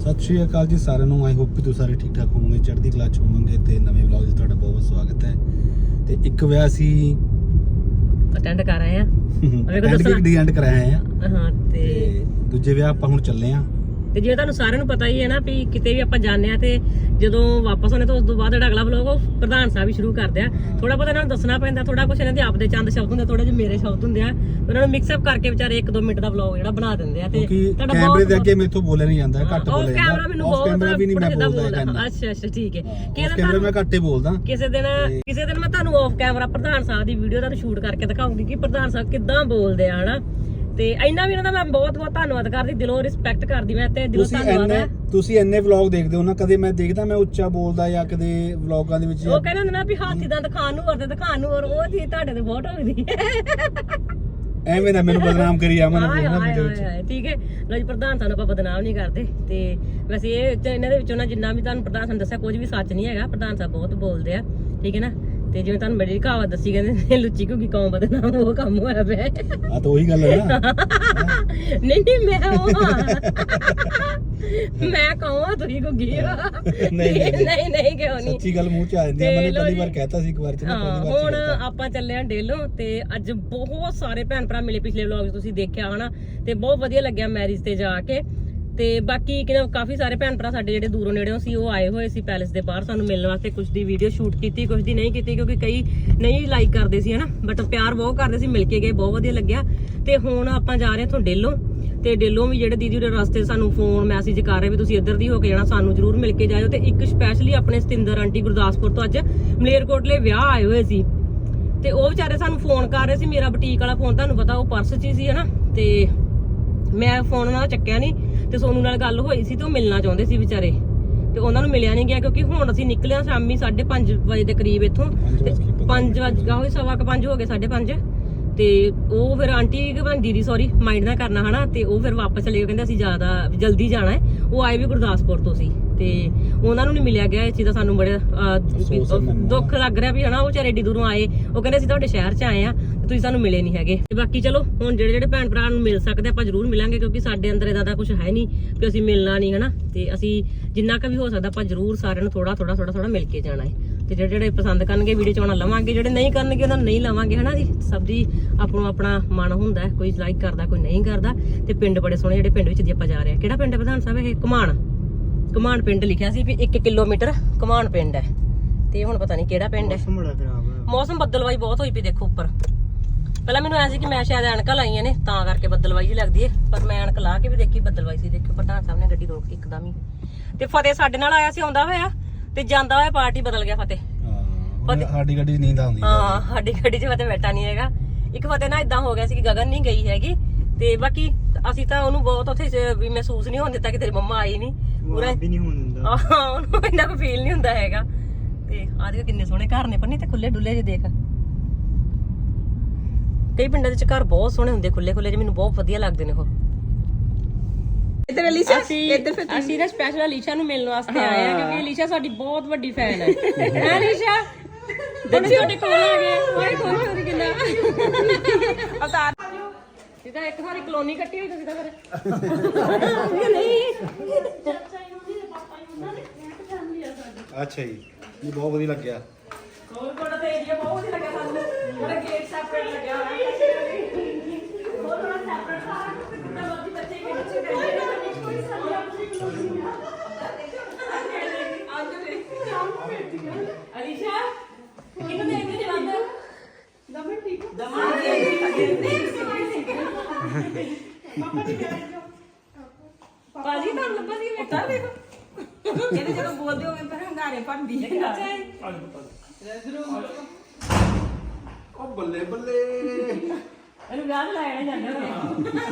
ਸਤਿ ਸ਼੍ਰੀ ਅਕਾਲ ਜੀ ਸਾਰਿਆਂ ਨੂੰ। ਆਈ ਹੋਪ ਕਿ ਤੁਸੀਂ ਸਾਰੇ ਠੀਕ ਠਾਕ ਹੋਵੋਗੇ। ਚੜ੍ਹਦੀ ਕਲਾ ਚ ਹੋਵੋਗੇ ਤੇ ਨਵੇਂ ਵਲੌਗ 'ਚ ਤੁਹਾਡਾ ਬਹੁਤ ਬਹੁਤ ਸਵਾਗਤ ਹੈ। ਤੇ ਇੱਕ ਵਿਆਹ ਸੀ ਅਟੈਂਡ ਕਰ ਆਏ ਆ ਵੇਖੋ ਐਂਡ ਦੱਸਣਾ। ਦੀ ਐਂਡ ਕਰਾਇਆ ਆ ਹਾਂ। ਤੇ ਦੂਜੇ ਵਿਆਹ ਆਪਾਂ ਹੁਣ ਚੱਲੇ ਆ ਤੇ ਜੇ ਤੁਹਾਨੂੰ ਸਾਰਿਆਂ ਨੂੰ ਪਤਾ ਹੀ ਹੈ ਨਾ ਵੀ ਕਿਤੇ ਵੀ ਆਪਾਂ ਜਾਂਦੇ ਆ ਤੇ ਜਦੋਂ ਵਾਪਸ ਆਉਂਦੇ ਤਾਂ ਉਸ ਤੋਂ ਬਾਅਦ ਜਿਹੜਾ ਅਗਲਾ ਵਲੋਗ ਉਹ ਪ੍ਰਧਾਨ ਸਾਹਿਬ ਹੀ ਸ਼ੁਰੂ ਕਰਦੇ ਆ। ਥੋੜਾ ਬਹੁਤ ਇਹਨਾਂ ਨੂੰ ਦੱਸਣਾ ਪੈਂਦਾ ਥੋੜਾ ਕੁਝ ਇਹਨਾਂ ਦੇ ਆਪਦੇ ਚੰਦ ਸ਼ਬਦ ਹੁੰਦੇ ਥੋੜੇ ਜਿਹੇ ਮੇਰੇ ਸ਼ਬਦ ਹੁੰਦੇ ਆ। ਉਹਨਾਂ ਨੂੰ ਮਿਕਸ ਅਪ ਕਰਕੇ ਵਿਚਾਰੇ 1-2 ਮਿੰਟ ਦਾ ਵਲੋਗ ਜਿਹੜਾ ਬਣਾ ਦਿੰਦੇ ਆ ਤੇ ਤੁਹਾਡਾ ਕੈਮਰੇ ਦੇ ਅੱਗੇ ਮੈਥੋਂ ਬੋਲਿਆ ਨਹੀਂ ਜਾਂਦਾ ਘੱਟ ਬੋਲਿਆ ਕੈਮਰਾ ਮੈਨੂੰ ਜਾਂਦਾ ਬਹੁਤ ਕੈਮਰਾ ਵੀ ਨਹੀਂ ਮੈਂ ਬੋਲਦਾ ਅੱਛਾ ਅੱਛਾ ਠੀਕ ਹੈ। ਕਿ ਉਸ ਕੈਮਰੇ ਮੈਂ ਘੱਟੇ ਬੋਲਦਾ। ਕਿਸੇ ਦਿਨ ਕਿਸੇ ਦਿਨ ਮੈਂ ਤੁਹਾਨੂੰ ਆਫ ਕੈਮਰਾ ਪ੍ਰਧਾਨ ਸਾਹਿਬ ਦੀ ਵੀਡੀਓ ਤੁਹਾਨੂੰ ਸ਼ੂਟ ਕਰਕੇ ਦਿਖਾਉਂਗੀ ਕਿ ਪ੍ਰਧਾਨ ਸਾਹਿਬ ਕਿੱਦਾਂ ਬੋਲਦੇ ਆ ਹਨਾ? ਤੇ ਇੰਨਾ ਵੀ ਉਹਨਾਂ ਦਾ ਮੈਂ ਬਹੁਤ ਬਹੁਤ ਧੰਨਵਾਦ ਕਰਦੀ ਦਿਲੋਂ ਰਿਸਪੈਕਟ ਕਰਦੀ ਮੈਂ ਤੇ ਦਿਲੋਂ ਤੁਸੀਂ ਧੰਨਵਾਦ ਐਨੇ ਹੈ। ਤੁਸੀਂ ਐਨੇ ਵਲੌਗ ਦੇਖਦੇ ਹੋ ਨਾ ਕਦੇ ਮੈਂ ਦੇਖਦਾ ਮੈਂ ਉੱਚਾ ਬੋਲਦਾ ਜਾਂ ਕਦੇ ਵਲੌਗਾਂ ਦੇ ਵਿੱਚ ਉਹ ਕਹਿੰਦੇ ਹੁੰਦੇ ਨਾ ਵੀ ਹਾਥੀ ਦੰਦ ਖਾਣ ਨੂੰ ਵਰਦੇ ਦਿਖਾਣ ਨੂੰ ਔਰ ਉਹ ਚੀਜ਼ ਤੁਹਾਡੇ ਤੇ ਬਹੁਤ ਹੋਈ ਐਵੇਂ ਨਾ ਮੈਨੂੰ ਬਦਨਾਮ ਕਰੀ ਆ ਮਨ ਹਾਏ ਨਾ ਹਾਏ ਵੀਡੀਓ ਵਿੱਚ ਹਾਏ ਠੀਕ ਹੈ। ਲੋ ਜੀ ਪ੍ਰਧਾਨ ਸਾਨੂੰ ਆਪਾਂ ਬਦਨਾਮ ਨਹੀਂ ਕਰਦੇ ਤੇ ਵੈਸੇ ਇਹ ਇਹਨਾਂ ਦੇ ਵਿੱਚੋਂ ਨਾ ਜਿੰਨਾ ਵੀ ਤੁਹਾਨੂੰ ਪ੍ਰਧਾਨ ਸਾਨੂੰ ਦੱਸਿਆ ਕੁਝ ਵੀ ਸੱਚ ਨਹੀਂ ਹੈਗਾ ਪ੍ਰਧਾਨ ਸਾਹਿਬ ਬਹੁਤ ਬੋਲਦੇ ਆ ਠੀਕ ਹੈ ਨਾ? ਤੇ ਜਿਵੇਂ ਤੁਹਾਨੂੰ ਬੜੀ ਕਹਾਵਤ ਦੱਸੀ ਕਹਿੰਦੇ ਲੁੱਚੀ ਕਿਉਂਕਿ ਕੌਮ ਬਦਨਾਮ ਉਹ ਕੰਮ ਹੋਇਆ ਪਿਆ। ਆ ਤਾਂ ਉਹੀ ਗੱਲ ਹੈ ਨਾ ਨਹੀਂ ਨਹੀਂ ਮੈਂ ਉਹ ਹਾਂ। ਮੈਂ ਕਹਾਂ ਤੁਸੀਂ ਗੁੱਗੀ ਆ ਨਹੀਂ, ਨਹੀਂ। ਨਹੀਂ ਨਹੀਂ ਕਿਉਂ ਨਹੀਂ ਸੱਚੀ ਗੱਲ ਮੂੰਹ ਚ ਆ ਜਾਂਦੀ ਆ ਤੇ ਲਓ ਪਹਿਲੀ ਜੀ। ਵਾਰ ਕਹਿਤਾ ਸੀ ਇੱਕ ਵਾਰ ਚ ਨਾ ਹਾਂ ਪਹਿਲੀ ਵਾਰ ਹੁਣ ਚ। ਆਪਾਂ ਚੱਲੇ ਆ ਡੇਲੋਂ ਤੇ ਅੱਜ ਬਹੁਤ ਸਾਰੇ ਭੈਣ ਭਰਾ ਮਿਲੇ ਪਿਛਲੇ ਵਲੌਗ ਤੁਸੀਂ ਦੇਖਿਆ ਹਨਾ ਤੇ ਬਹੁਤ ਵਧੀਆ ਲੱਗਿਆ ਮੈਰਿਜ ਤੇ ਜਾ ਕੇ ਤੇ ਬਾਕੀ ਕਿਨੇ ਕਾਫੀ ਸਾਰੇ ਭੈਣ ਭਰਾ ਸਾਡੇ ਜਿਹੜੇ ਦੂਰੋਂ ਨੇੜਿਓਂ ਸੀ, ਉਹ ਆਏ ਹੋਏ ਸੀ ਪੈਲੇਸ ਦੇ ਬਾਹਰ ਸਾਨੂੰ ਮਿਲਣ ਵਾਸਤੇ। ਕੁਝ ਦੀ ਵੀਡੀਓ ਸ਼ੂਟ ਕੀਤੀ ਕੁਝ ਦੀ ਨਹੀਂ ਕੀਤੀ, ਕਿਉਂਕਿ ਕਈ ਨਹੀਂ ਲਾਈਕ ਕਰਦੇ ਸੀ, ਹਨਾ? ਬਟ ਪਿਆਰ ਬਹੁਤ ਕਰਦੇ ਸੀ, ਮਿਲ ਕੇ ਗਏ, ਬਹੁਤ ਵਧੀਆ ਲੱਗਿਆ। ਤੇ ਹੁਣ ਆਪਾਂ ਜਾ ਰਹੇ ਹਾਂ ਇੱਥੋਂ ਡੇਲੋਂ। ਤੇ ਡੇਲੋਂ ਵੀ ਜਿਹੜੇ ਦੀਦੀ ਉਹਦੇ ਰਸਤੇ ਸਾਨੂੰ ਫੋਨ ਮੈਸੇਜ ਕਰ ਰਹੇ ਵੀ ਤੁਸੀਂ ਇੱਧਰ ਦੀ ਹੋ ਕੇ ਜਾਣਾ, ਸਾਨੂੰ ਜਰੂਰ ਮਿਲ ਕੇ ਜਾਇਓ। ਤੇ ਇੱਕ ਸਪੈਸ਼ਲੀ ਆਪਣੇ ਸਤਿੰਦਰ ਆਂਟੀ ਗੁਰਦਾਸਪੁਰ ਤੋਂ ਅੱਜ ਮਲੇਰਕੋਟਲੇ ਵਿਆਹ ਆਏ ਹੋਏ ਸੀ। ਤੇ ਉਹ ਵਿਚਾਰੇ ਸਾਨੂੰ ਫੋਨ ਕਰ ਰਹੇ ਸੀ, ਮੇਰਾ ਬੁਟੀਕ ਵਾਲਾ ਫੋਨ ਤੁਹਾਨੂੰ ਪਤਾ ਉਹ ਪਰਸ 'ਚ ਹੀ ਸੀ, ਹਨਾ? ਤੇ ਮੈਂ ਫੋਨ ਉਹਨਾਂ ਦਾ ਚੱਕਿਆ ਨਹੀਂ। ਤੇ ਸੋਨੂ ਨਾਲ ਗੱਲ ਹੋਈ ਸੀ ਤੇ ਉਹ ਮਿਲਣਾ ਚਾਹੁੰਦੇ ਸੀ ਵਿਚਾਰੇ। ਤੇ ਉਹਨਾਂ ਨੂੰ ਮਿਲਿਆ ਨਹੀਂ ਗਿਆ ਕਿਉਂਕਿ ਹੁਣ ਅਸੀਂ ਨਿਕਲੇ ਆ ਸ਼ਾਮੀ 5:30 ਵਜੇ ਦੇ ਕਰੀਬ ਇੱਥੋਂ। ਕੇ 5 ਵਜੇ ਹੋਏ ਸਵਾ ਕ 5 ਹੋ ਗਏ 5:30 ਤੇ ਉਹ ਫਿਰ ਆਂਟੀ ਕਿ ਪਤਾ ਨੀ ਦੀਦੀ ਸੌਰੀ ਮਾਈਂਡ ਨਾ ਕਰਨਾ ਹਨਾ। ਤੇ ਉਹ ਫਿਰ ਵਾਪਸ ਚਲੇ ਗਏ ਕਹਿੰਦੇ ਅਸੀਂ ਜ਼ਿਆਦਾ ਜਲਦੀ ਜਾਣਾ ਹੈ। ਉਹ ਆਏ ਵੀ ਗੁਰਦਾਸਪੁਰ ਤੋਂ ਸੀ। ਤੇ ਉਹਨਾਂ ਨੂੰ ਨਹੀਂ ਮਿਲਿਆ ਗਿਆ ਇਸ ਚੀਜ਼ ਦਾ ਸਾਨੂੰ ਬੜੇ। ਦੁੱਖ ਲੱਗ ਰਿਹਾ ਵੀ ਹਨਾ ਉਹ ਵਿਚਾਰੇ ਏਡੀ ਦੂਰੋਂ ਆਏ। ਉਹ ਕਹਿੰਦੇ ਅਸੀਂ ਤੁਹਾਡੇ ਸ਼ਹਿਰ 'ਚ ਆਏ ਆ ਤੇ ਤੁਸੀਂ ਸਾਨੂੰ ਮਿਲੇ ਨਹੀਂ ਹੈਗੇ। ਤੇ ਬਾਕੀ ਚਲੋ ਹੁਣ ਜਿਹੜੇ ਜਿਹੜੇ ਭੈਣ ਭਰਾ ਨੂੰ ਮਿਲ ਸਕਦੇ ਆਪਾਂ ਜ਼ਰੂਰ ਮਿਲਾਂਗੇ ਕਿਉਂਕਿ ਸਾਡੇ ਅੰਦਰ ਇਹਦਾ ਦਾ ਕੁਝ ਹੈ ਨਹੀਂ ਕਿ ਅਸੀਂ ਮਿਲਣਾ ਨਹੀਂ ਹਨਾ? ਤੇ ਅਸੀਂ ਜਿੰਨਾ ਕੁ ਵੀ ਹੋ ਸਕਦਾ ਆਪਾਂ ਜ਼ਰੂਰ ਸਾਰਿਆਂ ਨੂੰ ਥੋੜਾ ਥੋੜਾ ਥੋੜਾ ਥੋੜਾ ਮਿਲ ਕੇ ਜਾਣਾ ਹੈ। ਤੇ ਜਿਹੜੇ ਜਿਹੜੇ ਪਸੰਦ ਕਰਨਗੇ ਵੀਡੀਓ ਚ ਆਉਣਾ ਲਵਾਂਗੇ ਜਿਹੜੇ ਨਹੀਂ ਕਰਨਗੇ ਉਹਨਾਂ ਨੂੰ ਨਹੀਂ ਲਵਾਂਗੇ ਹਨਾ ਜੀ? ਸਭ ਦੀ ਆਪਣੋ ਆਪਣਾ ਮਨ ਹੁੰਦਾ ਕੋਈ ਲਾਈਕ ਕਰਦਾ ਕੋਈ ਨਹੀਂ ਕਰਦਾ। ਤੇ ਪਿੰਡ ਬੜੇ ਸੋਹਣੇ ਜਿਹੜੇ ਪਿੰਡ ਵਿੱਚ ਦੀ ਆਪਾਂ ਜਾ ਰਹੇ ਹਾਂ। ਕਿਹੜਾ ਪਿੰਡ ਹੈ ਪ੍ਰਧਾਨ ਸਾਹਿਬ ਇਹ? ਕਮਾਣ ਕਮਾਣ ਪਿੰਡ ਲਿਖਿਆ ਸੀ ਵੀ 1 ਕਿਲੋਮੀਟਰ ਕਮਾਣ ਪਿੰਡ ਹੈ। ਤੇ ਹੁਣ ਪਤਾ ਨਹੀਂ ਕਿਹੜਾ ਪਿੰਡ ਹੈ। ਮੌਸਮ ਬੱਦਲਵਾਈ ਬਹੁਤ ਹੋਈ ਪਈ ਦੇਖੋ ਉੱਪਰ। ਪਹਿਲਾਂ ਮੈਨੂੰ ਐ ਸੀ ਕਿ ਮੈਂ ਸ਼ਾਇਦ ਐਨਕਾਂ ਲਾਈਆਂ ਨੇ ਤਾਂ ਕਰਕੇ ਬੱਦਲਵਾਈ ਜੀ ਲੱਗਦੀ ਹੈ ਪਰ ਮੈਂ ਐਨਕ ਲਾ ਕੇ ਵੀ ਦੇਖੀ ਬੱਦਲਵਾਈ ਸੀ ਦੇਖਿਓ ਪ੍ਰਧਾਨ ਸਾਹਿਬ ਨੇ ਗੱਡੀ ਰੋਕ ਕੇ ਇੱਕਦਮ ਹੀ। ਤੇ ਫਤਿਹ ਸਾਡੇ ਨਾਲ ਆਇਆ ਸੀ ਆਉਂਦਾ ਹੋਇਆ ਤੇ ਜਾਂਦਾ ਹੋਇਆ ਪਾਰਟੀ ਬਦਲ ਗਿਆ ਫਤਿਹ। ਹਾਂ ਸਾਡੀ ਗੱਡੀ 'ਚ ਨੀਂਦ ਆਉਂਦੀ ਹੈ ਸਾਡੀ ਗੱਡੀ 'ਚ ਫਤਿਹ ਬੈਠਾ ਨਹੀਂ ਹੈਗਾ। ਇੱਕ ਫਤਿਹ ਨਾ ਇਦਾਂ ਹੋ ਗਿਆ ਸੀ ਕਿ ਗਗਨ ਨਹੀਂ ਗਈ ਹੈਗੀ ਤੇ ਬਾਕੀ ਅਸੀਂ ਤਾਂ ਉਹਨੂੰ ਬਹੁਤ ਉੱਥੇ ਜ- ਵੀ ਮਹਿਸੂਸ ਨਹੀਂ ਹੋਣ ਦਿੱਤਾ ਕਿ ਤੇਰੀ ਮੰਮਾ ਆਈ ਨਹੀਂ। ਪੂਰਾ ਵੀ ਨਹੀਂ ਹੋਣ ਦਿੰਦਾ। ਹਾਂ ਉਹਨੂੰ ਇੰਨਾ ਫੀਲ ਨਹੀਂ ਹੁੰਦਾ ਹੈਗਾ। ਤੇ ਆਹ ਦੇਖੋ ਕਿੰਨੇ ਸੋਹਣੇ ਘਰ ਨੇ ਪੰਨੀ ਤੇ ਖੁੱਲੇ ਡੁੱਲੇ ਜਿਹੇ ਦੇਖ। ਕਈ ਪਿੰਡਾਂ ਦੇ ਵਿੱਚ ਘਰ ਬਹੁਤ ਸੋਹਣੇ ਹੁੰਦੇ ਖੁੱਲੇ ਖੁੱਲੇ ਜਿਹੇ ਮੈਨੂੰ ਬਹੁਤ ਵਧੀਆ ਲੱਗਦੇ ਨੇ ਉਹ। ਇੱਧਰ ਅਲੀਸ਼ਾ ਇੱਧਰ ਫਿਰ ਅਸੀਂ ਨਾ ਸਪੈਸ਼ਲ ਅਲੀਸ਼ਾ ਨੂੰ ਮਿਲਣ ਵਾਸਤੇ ਆਏ ਆ ਕਿਉਂਕਿ ਅਲੀਸ਼ਾ ਸਾਡੀ ਬਹੁਤ ਵੱਡੀ ਫੈਨ ਹੈ। ਹੈ। ਅਲੀਸ਼ਾ ਬੱਚੇ ਤੁਹਾਡੇ ਕੋਲ ਆ ਗਏ। ਓਏ ਖੁਸ਼ ਹੋ ਕਿੰਨਾ। ਅਵਤਾਰ। ਤਾਂ ਇੱਕ ਵਾਰੀ ਕਲੋਨੀ ਕੱਟੀ ਹੋਈ ਤੁਸੀਂ ਤਾਂ ਫਿਰ ਨਹੀਂ ਅੱਛਾ ਜੀ ਇਹ ਬਹੁਤ ਵਧੀਆ ਲੱਗਿਆ। ਹੋਰ ਕੋਲ ਤਾਂ ਏਰੀਆ ਬਹੁਤ ਵਧੀਆ ਲੱਗਿਆ ਸਾਨੂੰ। ਉਹਦਾ ਗੇਟ ਸੈਪਰੇਟ ਲੱਗਿਆ ਹੋਇਆ। ਹੈ ਹੋਰ ਥੋੜਾ ਸੈਪਰੇਟ ਸਾਰਾ ਕੁਝ ਕਿੰਨਾ ਮਰਜ਼ੀ ਬੱਚੇ ਕੇ ਬੱਚੇ ਅਲੀਸ਼ਾ ਕਿਹਨੂੰ ਦੇਖਦੇ ਜਵਾਨ ਦਮਨ ਠੀਕ ਦਮਨ ਪਾਜੀ ਤੁਹਾਨੂੰ ਲੱਭਾ ਦੀ ਉੱਤਾ ਦੇਖੋ। ਕਹਿੰਦੇ ਜਦੋਂ ਬੋਲਦੇ ਹੋਗੇ ਪਰ ਹੰਗਾਰੇ ਭੰਦੀ ਹੈ। ਉਹ ਬੱਲੇ ਬੱਲੇ। ਇਹਨੂੰ ਵਿਆਹ ਲਾਇਆ ਜਾਂਦਾ ਹੋਇਆ